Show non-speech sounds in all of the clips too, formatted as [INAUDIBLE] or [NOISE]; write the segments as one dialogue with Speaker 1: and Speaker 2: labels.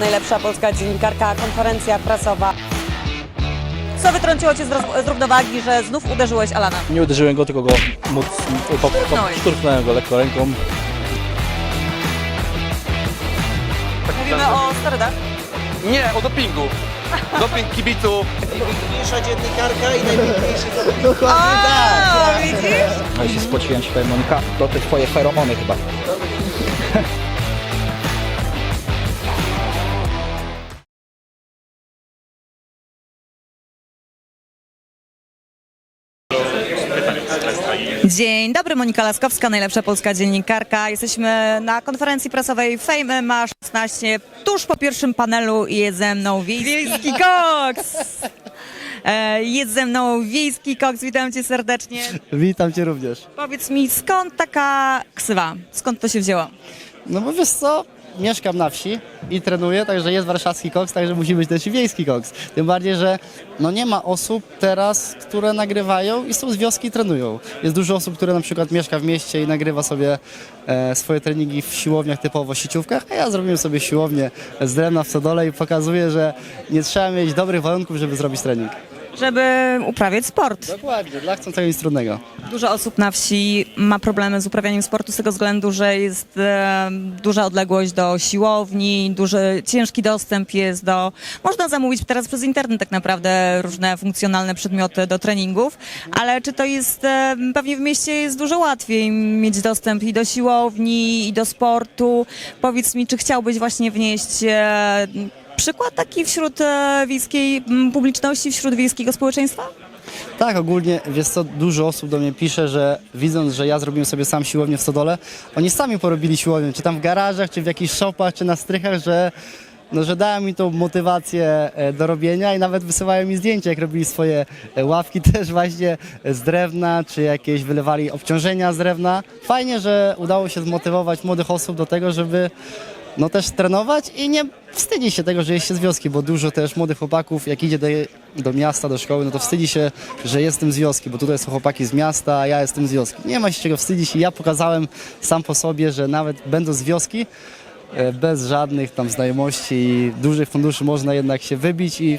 Speaker 1: najlepsza polska dziennikarka, konferencja prasowa. Co wytrąciło Cię z, roz- z równowagi, że znów uderzyłeś Alana?
Speaker 2: Nie uderzyłem go, tylko go móc, po, po,
Speaker 1: Szturchnąłeś.
Speaker 2: szturchnąłem go lekko ręką.
Speaker 1: Mówimy o sterydach.
Speaker 3: Nie, o dopingu. Doping kibiców.
Speaker 4: Najpiękniejsza dziennikarka i najpiękniejszy
Speaker 1: O, widzisz?
Speaker 2: No i się spociłem się, Monika, to te twoje feromony chyba. [LAUGHS]
Speaker 1: Dzień dobry, Monika Laskowska, najlepsza polska dziennikarka. Jesteśmy na konferencji prasowej Fame ma 16, tuż po pierwszym panelu i jest ze mną Wiejski Koks. E, Jest ze mną Wiejski Koks, witam cię serdecznie.
Speaker 5: Witam Cię również.
Speaker 1: Powiedz mi, skąd taka ksywa? Skąd to się wzięło?
Speaker 5: No bo wiesz co, mieszkam na wsi i trenuję, także jest warszawski koks, także musi być też i wiejski koks. Tym bardziej, że no nie ma osób teraz, które nagrywają i są z wioski i trenują. Jest dużo osób, które na przykład mieszka w mieście i nagrywa sobie e, swoje treningi w siłowniach typowo sieciówkach, a ja zrobiłem sobie siłownię z drewna w Sodole i pokazuję, że nie trzeba mieć dobrych warunków, żeby zrobić trening.
Speaker 1: Żeby uprawiać sport.
Speaker 5: Dokładnie, dla chcącego nic trudnego.
Speaker 1: Dużo osób na wsi ma problemy z uprawianiem sportu z tego względu, że jest e, duża odległość do siłowni, duży, ciężki dostęp jest do... Można zamówić teraz przez internet tak naprawdę różne funkcjonalne przedmioty do treningów, ale czy to jest... E, pewnie w mieście jest dużo łatwiej mieć dostęp i do siłowni, i do sportu. Powiedz mi, czy chciałbyś właśnie wnieść... E, Przykład taki wśród e, wiejskiej publiczności, wśród wiejskiego społeczeństwa?
Speaker 5: Tak, ogólnie, wiesz co, dużo osób do mnie pisze, że widząc, że ja zrobiłem sobie sam siłownię w Stodole, oni sami porobili siłownię, czy tam w garażach, czy w jakichś shopach, czy na strychach, że, no, że dałem mi tą motywację e, do robienia i nawet wysyłają mi zdjęcia, jak robili swoje e, ławki [LAUGHS] też właśnie z drewna, czy jakieś wylewali obciążenia z drewna. Fajnie, że udało się zmotywować młodych osób do tego, żeby no też trenować i nie wstydzi się tego, że jest się z wioski, bo dużo też młodych chłopaków, jak idzie do, do miasta, do szkoły, no to wstydzi się, że jestem z wioski, bo tutaj są chłopaki z miasta, a ja jestem z wioski. Nie ma się czego wstydzić i ja pokazałem sam po sobie, że nawet będąc z wioski, e, bez żadnych tam znajomości i dużych funduszy można jednak się wybić i,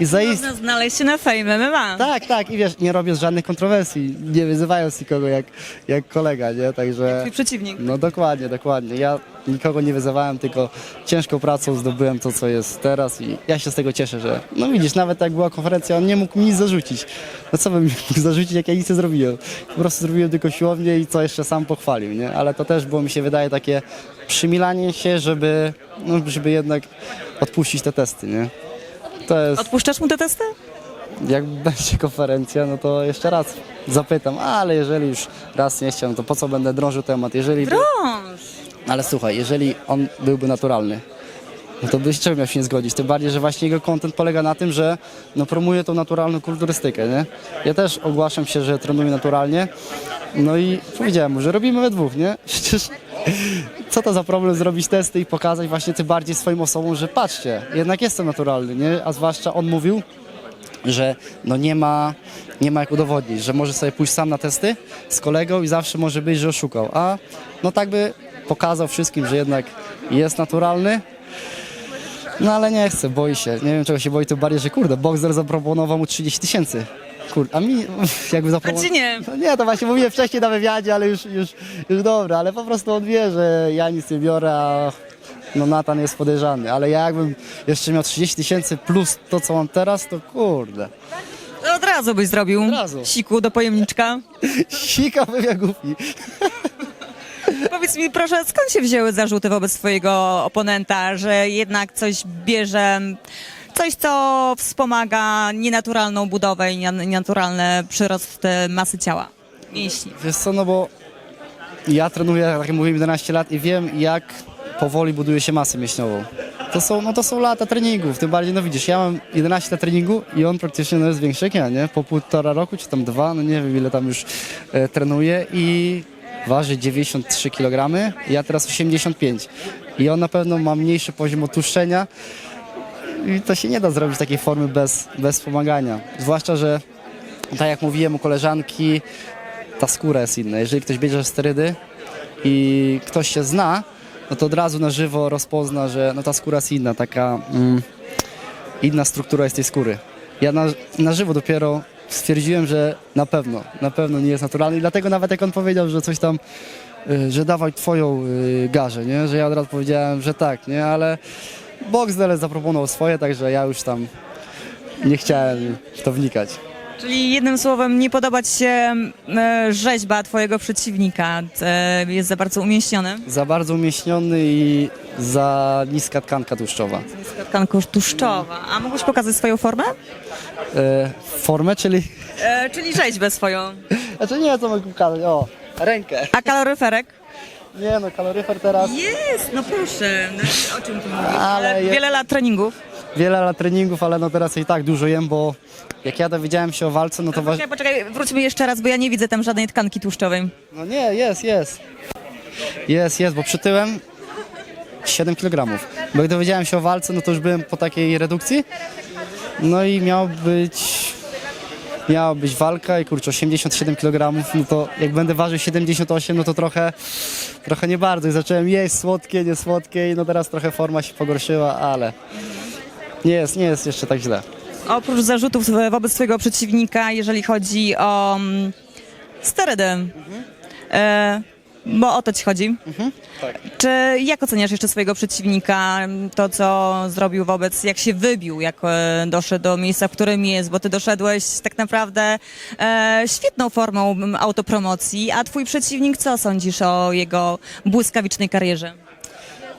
Speaker 5: i zaistnieć.
Speaker 1: Można znaleźć się na Fame MMA.
Speaker 5: Tak, tak i wiesz, nie robię żadnych kontrowersji, nie wyzywając nikogo jak, jak kolega, nie, także...
Speaker 1: Twój przeciwnik.
Speaker 5: No dokładnie, dokładnie. Ja nikogo nie wyzywałem, tylko ciężką pracą zdobyłem to, co jest teraz i ja się z tego cieszę, że no widzisz, nawet jak była konferencja, on nie mógł mi nic zarzucić. No co bym [LAUGHS] mógł zarzucić, jak ja nic nie zrobiłem. Po prostu zrobiłem tylko siłownię i co jeszcze sam pochwalił, nie? Ale to też było, mi się wydaje, takie przymilanie się, żeby, no, żeby jednak odpuścić te testy, nie? To jest,
Speaker 1: Odpuszczasz mu te testy?
Speaker 5: jak będzie konferencja, no to jeszcze raz zapytam, ale jeżeli już raz nie chciałem, to po co będę drążył temat? Jeżeli
Speaker 1: Drąż.
Speaker 5: Ale słuchaj, jeżeli on byłby naturalny, no to byś czemu miał się nie zgodzić? Tym bardziej, że właśnie jego content polega na tym, że no, promuje tą naturalną kulturystykę, nie? Ja też ogłaszam się, że trenuję naturalnie, no i powiedziałem mu, że robimy we dwóch, nie? [LAUGHS] Przecież co to za problem zrobić testy i pokazać właśnie tym bardziej swoim osobom, że patrzcie, jednak jestem naturalny, nie? A zwłaszcza on mówił, że no nie ma, nie ma jak udowodnić, że może sobie pójść sam na testy z kolegą i zawsze może być, że oszukał. A no tak by pokazał wszystkim, że jednak jest naturalny. No ale nie chce, boi się. Nie wiem czego się boi, tym bardziej, że kurde, Boxer zaproponował mu 30 tysięcy. Kurde, a mi [LAUGHS] jakby zaproponował...
Speaker 1: ci nie.
Speaker 5: No nie, to właśnie mówiłem wcześniej na wywiadzie, ale już, już, już dobra, ale po prostu on wie, że ja nic nie biorę, a no Natan jest podejrzany, ale ja jakbym jeszcze miał 30 tysięcy plus to, co mam teraz, to kurde.
Speaker 1: To od razu byś zrobił.
Speaker 5: Od razu.
Speaker 1: Siku do pojemniczka. [LAUGHS]
Speaker 5: Sikałbym jak głupi.
Speaker 1: Powiedz mi proszę, skąd się wzięły zarzuty wobec twojego oponenta, że jednak coś bierze, coś co wspomaga nienaturalną budowę i nie- nienaturalny przyrost e, masy ciała, mięśni.
Speaker 5: Wiesz co, no bo ja trenuję, tak jak mówiłem, 11 lat i wiem, jak powoli buduje się masę mięśniową. To są, no to są lata treningów, tym bardziej, no widzisz, ja mam 11 lat treningu i on praktycznie no, jest większy jak ja, nie? Po półtora roku, czy tam dwa, no nie wiem ile tam już e, trenuje i waży 93 kg, ja teraz 85 i on na pewno ma mniejszy poziom otłuszczenia i to się nie da zrobić takiej formy bez, bez wspomagania. Zwłaszcza, że tak jak mówiłem u koleżanki, ta skóra jest inna. Jeżeli ktoś bierze sterydy i ktoś się zna, no to od razu na żywo rozpozna, że no ta skóra jest inna, taka mm, inna struktura jest tej skóry. Ja na, na żywo dopiero stwierdziłem, że na pewno, na pewno nie jest naturalny i dlatego nawet jak on powiedział, że coś tam, y, że dawaj twoją y, garzę, nie? że ja od razu powiedziałem, że tak, nie, ale Boxdel zaproponował swoje, także ja już tam nie chciałem w to wnikać.
Speaker 1: Czyli jednym słowem, nie podoba ci się e, rzeźba twojego przeciwnika. E, jest za bardzo umieśniony.
Speaker 5: Za bardzo umieśniony i za niska tkanka tłuszczowa.
Speaker 1: Tkanka tłuszczowa. A mógłbyś pokazać swoją formę?
Speaker 5: E, formę, czyli...
Speaker 1: E, czyli rzeźbę swoją.
Speaker 5: Znaczy nie, co mogę pokazać, o, rękę.
Speaker 1: A kaloryferek?
Speaker 5: Nie no, kaloryfer teraz...
Speaker 1: Jest, no proszę. No, o czym tu mówisz?
Speaker 5: Ale
Speaker 1: E,
Speaker 5: je-
Speaker 1: Wiele lat treningów.
Speaker 5: Wiele lat treningów, ale no teraz i tak dużo jem, bo jak ja dowiedziałem się o walce, no to... Wa-
Speaker 1: Poczekaj, poczekaj, wróćmy jeszcze raz, bo ja nie widzę tam żadnej tkanki tłuszczowej.
Speaker 5: no nie, jest, jest. Jest, jest, bo przytyłem 7 kg. Bo jak dowiedziałem się o walce, no to już byłem po takiej redukcji. No i miał być... Miała być walka i kurczę, 87 kg, no to jak będę ważył 78, no to trochę, trochę nie bardzo. I zacząłem jeść słodkie, nie słodkie i no teraz trochę forma się pogorszyła, ale nie jest, nie jest jeszcze tak źle.
Speaker 1: Oprócz zarzutów wobec twojego przeciwnika, jeżeli chodzi o mm, sterydy, e, bo o to ci chodzi.
Speaker 5: tak.
Speaker 1: Czy jak oceniasz jeszcze swojego przeciwnika, to co zrobił wobec, jak się wybił, jak e, doszedł do miejsca, w którym jest, bo ty doszedłeś tak naprawdę e, świetną formą m, autopromocji, a twój przeciwnik, co sądzisz o jego błyskawicznej karierze?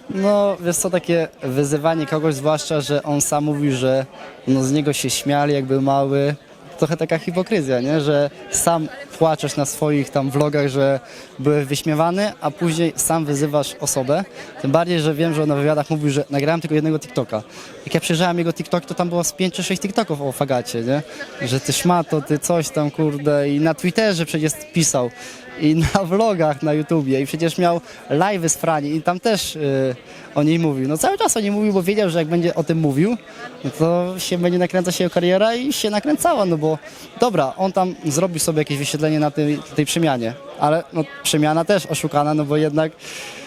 Speaker 5: No, wiesz co, takie wyzywanie kogoś, zwłaszcza, że on sam mówił, że no, z niego się śmiali, jak był mały. Trochę taka hipokryzja, nie? Że sam płaczesz na swoich tam vlogach, że byłeś wyśmiewany, a później sam wyzywasz osobę. Tym bardziej, że wiem, że on na wywiadach mówił, że nagrałem tylko jednego TikToka. Jak ja przejrzałem jego TikTok, to tam było z 5 czy 6 TikToków o fagacie, nie? Że ty szmato, ty coś tam, kurde. I na Twitterze przecież pisał. I na vlogach na YouTubie. I przecież miał live'y z Frani i tam też y, o niej mówił. No cały czas o niej mówił, bo wiedział, że jak będzie o tym mówił, no to się będzie nakręcać jego kariera i się nakręcała, no bo dobra, on tam zrobił sobie jakieś wyświetlenie na tej, tej przemianie, ale no przemiana też oszukana, no bo jednak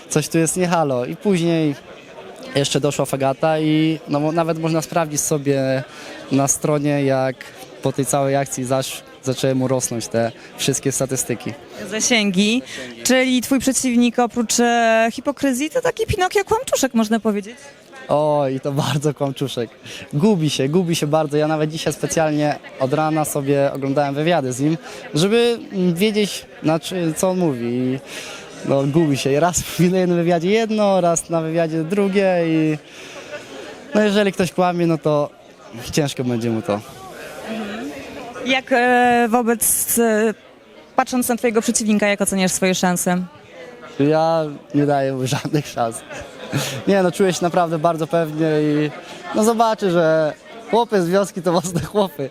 Speaker 5: coś tu jest nie halo. I później jeszcze doszła Fagata i no, nawet można sprawdzić sobie na stronie, jak po tej całej akcji zaś zaczęły mu rosnąć te wszystkie statystyki.
Speaker 1: Zasięgi, czyli twój przeciwnik oprócz e, hipokryzji to taki Pinokio kłamczuszek można powiedzieć.
Speaker 5: O, i to [LAUGHS] bardzo kłamczuszek. Gubi się, gubi się bardzo. Ja nawet dzisiaj specjalnie od rana sobie oglądałem wywiady z nim, żeby mm, wiedzieć, na czy, co on mówi. I no, gubi się. I raz mówi na jednym wywiadzie jedno, raz na wywiadzie drugie i no jeżeli ktoś kłamie, no to ciężko będzie mu to.
Speaker 1: Jak e, wobec, e, patrząc na twojego przeciwnika, jak oceniasz swoje szanse?
Speaker 5: Ja nie daję mu [LAUGHS] żadnych szans. Nie no, czuję się naprawdę bardzo pewnie i no zobaczy, że chłopy z wioski to mocne chłopy.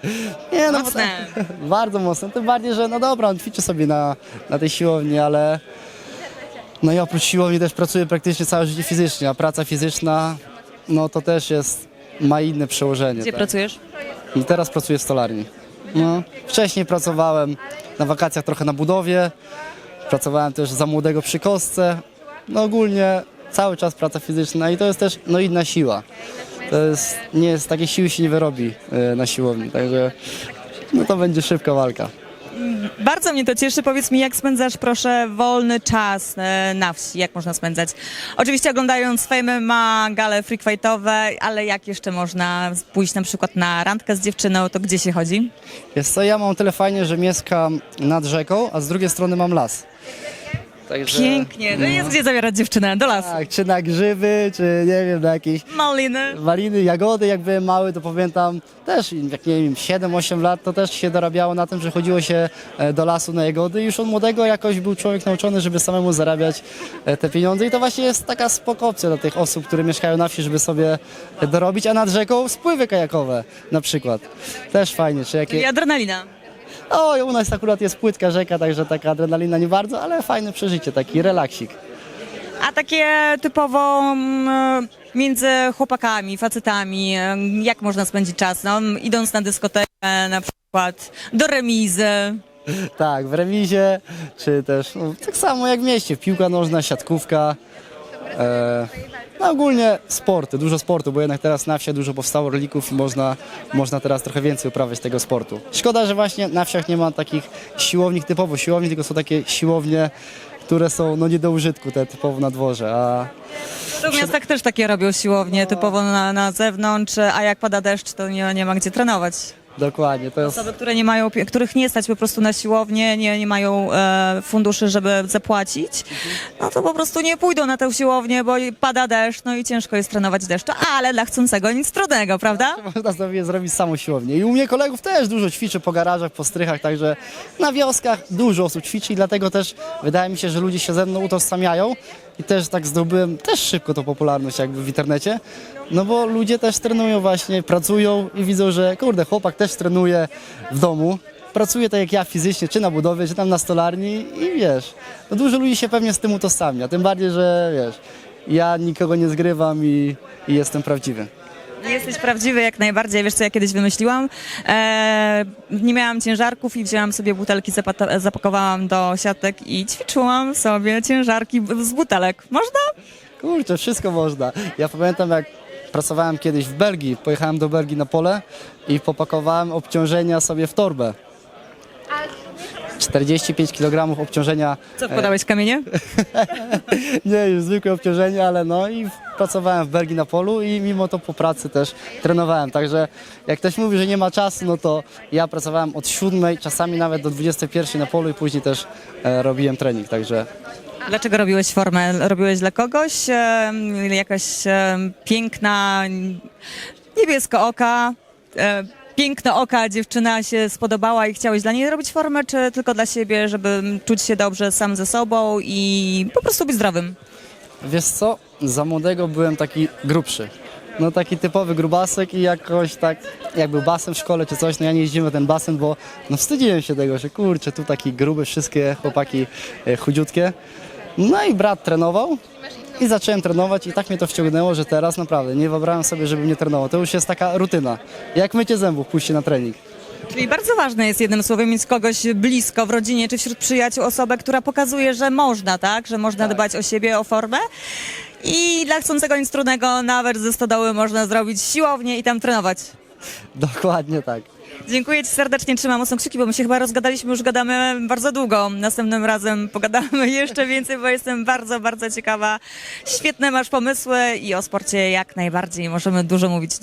Speaker 5: Nie no,
Speaker 1: Mocne. [LAUGHS]
Speaker 5: bardzo mocne. Tym bardziej, że no dobra, on ćwiczy sobie na, na tej siłowni, ale no i oprócz siłowni też pracuje praktycznie całe życie fizycznie, a praca fizyczna no to też jest, ma inne przełożenie.
Speaker 1: Gdzie
Speaker 5: tak.
Speaker 1: pracujesz?
Speaker 5: I teraz pracuję w stolarni. No, wcześniej pracowałem na wakacjach trochę na budowie, pracowałem też za młodego przy kostce. No ogólnie cały czas praca fizyczna i to jest też no, inna siła. To jest, nie jest, takiej siły się nie wyrobi e, na siłowni, także no to będzie szybka walka.
Speaker 1: Bardzo mnie to cieszy. Powiedz mi, jak spędzasz, proszę, wolny czas e, na wsi? Jak można spędzać? Oczywiście oglądając Fame ma gale freak fightowe, ale jak jeszcze można pójść na przykład na randkę z dziewczyną, to gdzie się chodzi?
Speaker 5: Jest co, ja mam tyle fajnie, że mieszkam nad rzeką, a z drugiej strony mam las. Także,
Speaker 1: Pięknie. No jest gdzie zabierać dziewczynę? Do lasu.
Speaker 5: Tak, czy na grzyby, czy nie wiem, na jakieś
Speaker 1: Maliny.
Speaker 5: maliny, jagody, jak byłem mały, to pamiętam też, jak nie wiem, 7-8 lat, to też się dorabiało na tym, że chodziło się e, do lasu na jagody i już od młodego jakoś był człowiek nauczony, żeby samemu zarabiać e, te pieniądze i to właśnie jest taka spoko opcja dla tych osób, które mieszkają na wsi, żeby sobie dorobić, a nad rzeką spływy kajakowe na przykład. Też fajnie, czy
Speaker 1: I
Speaker 5: jakie...
Speaker 1: adrenalina.
Speaker 5: O, u nas akurat jest płytka rzeka, także taka adrenalina nie bardzo, ale fajne przeżycie, taki relaksik.
Speaker 1: A takie typowo mm, między chłopakami, facetami, mm, jak można spędzić czas? No, idąc na dyskotekę na przykład, do remizy.
Speaker 5: Tak, w remizie, czy też no, tak samo jak w mieście, piłka nożna, siatkówka. E, no ogólnie sporty, dużo sportu, bo jednak teraz na wsiach dużo powstało relików i można, można teraz trochę więcej uprawiać tego sportu. Szkoda, że właśnie na wsiach nie ma takich siłowni typowo siłowni, tylko są takie siłownie, które są no nie do użytku, te typowo na dworze, a
Speaker 1: w miastach też takie robią siłownie, typowo na, na zewnątrz, a jak pada deszcz, to nie, nie ma gdzie trenować.
Speaker 5: Dokładnie, to jest...
Speaker 1: Osoby, które nie mają, których nie stać po prostu na siłownię, nie, nie mają e, funduszy, żeby zapłacić, no to po prostu nie pójdą na tę siłownię, bo i pada deszcz, no i ciężko jest trenować deszczu, ale dla chcącego nic trudnego, prawda?
Speaker 5: Można sobie zrobić samą siłownię. I u mnie kolegów też dużo ćwiczy po garażach, po strychach, także na wioskach dużo osób ćwiczy i dlatego też wydaje mi się, że ludzie się ze mną utożsamiają i też tak zdobyłem też szybko tą popularność jakby w internecie, no bo ludzie też trenują właśnie, pracują i widzą, że kurde, chłopak też trenuje w domu, pracuje tak jak ja fizycznie, czy na budowie, czy tam na stolarni i wiesz, no dużo ludzi się pewnie z tym utożsamia, tym bardziej, że wiesz, ja nikogo nie zgrywam i, i jestem prawdziwy.
Speaker 1: Jesteś prawdziwy jak najbardziej. Wiesz, co ja kiedyś wymyśliłam? E, nie miałam ciężarków i wzięłam sobie butelki, zapakowałam do siatek i ćwiczyłam sobie ciężarki z butelek. Można?
Speaker 5: Kurczę, wszystko można. Ja pamiętam, jak pracowałem kiedyś w Belgii, pojechałem do Belgii na pole i popakowałem obciążenia sobie w torbę. 45 kg obciążenia,
Speaker 1: Co, wkładałeś kamienie? [LAUGHS]
Speaker 5: nie już zwykłe obciążenie, ale no i pracowałem w Belgii na polu i mimo to po pracy też trenowałem. Także jak ktoś mówi, że nie ma czasu, no to ja pracowałem od 7, czasami nawet do 21 na polu i później też e, robiłem trening, także
Speaker 1: Dlaczego robiłeś formę? Robiłeś dla kogoś? E, jakaś e, piękna, niebiesko oka, e, piękno oka dziewczyna się spodobała i chciałeś dla niej robić formę, czy tylko dla siebie, żeby czuć się dobrze sam ze sobą i po prostu być zdrowym?
Speaker 5: Wiesz co, za młodego byłem taki grubszy. No taki typowy grubasek i jakoś tak, jak był basen w szkole czy coś, no ja nie jeździłem na ten basen, bo no wstydziłem się tego, że kurczę, tu taki gruby, wszystkie chłopaki e, chudziutkie. No i brat trenował i zacząłem trenować i tak mnie to wciągnęło, że teraz naprawdę nie wyobrażam sobie, żebym nie trenował. To już jest taka rutyna, jak mycie zębów, pójście na trening.
Speaker 1: Czyli bardzo ważne jest jednym słowem mieć kogoś blisko w rodzinie czy wśród przyjaciół osobę, która pokazuje, że można, tak? Że można dbać o siebie, o formę. I dla chcącego nic trudnego nawet ze stodoły można zrobić siłownię i tam trenować.
Speaker 5: Dokładnie tak.
Speaker 1: Dziękuję Ci serdecznie, trzymam mocno kciuki, bo my się chyba rozgadaliśmy, już gadamy bardzo długo. Następnym razem pogadamy [LAUGHS] jeszcze więcej, bo jestem bardzo, bardzo ciekawa. Świetne masz pomysły i o sporcie jak najbardziej możemy dużo mówić.